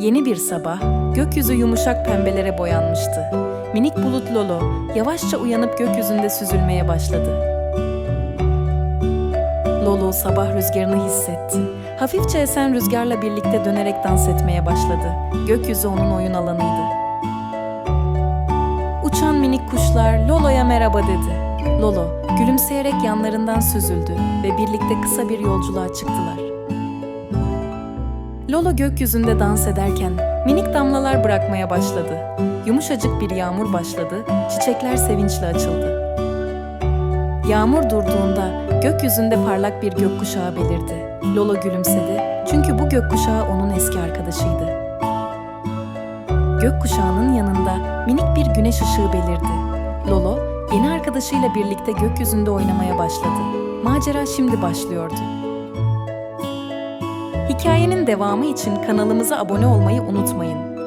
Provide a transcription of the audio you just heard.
Yeni bir sabah, gökyüzü yumuşak pembelere boyanmıştı. Minik bulut Lolo yavaşça uyanıp gökyüzünde süzülmeye başladı. Lolo sabah rüzgarını hissetti. Hafifçe esen rüzgarla birlikte dönerek dans etmeye başladı. Gökyüzü onun oyun alanıydı. Uçan minik kuşlar Lolo'ya merhaba dedi. Lolo gülümseyerek yanlarından süzüldü ve birlikte kısa bir yolculuğa çıktılar. Lolo gökyüzünde dans ederken minik damlalar bırakmaya başladı. Yumuşacık bir yağmur başladı, çiçekler sevinçle açıldı. Yağmur durduğunda gökyüzünde parlak bir gökkuşağı belirdi. Lolo gülümsedi çünkü bu gökkuşağı onun eski arkadaşıydı. Gökkuşağının yanında minik bir güneş ışığı belirdi. Lolo yeni arkadaşıyla birlikte gökyüzünde oynamaya başladı. Macera şimdi başlıyordu. Hikayenin devamı için kanalımıza abone olmayı unutmayın.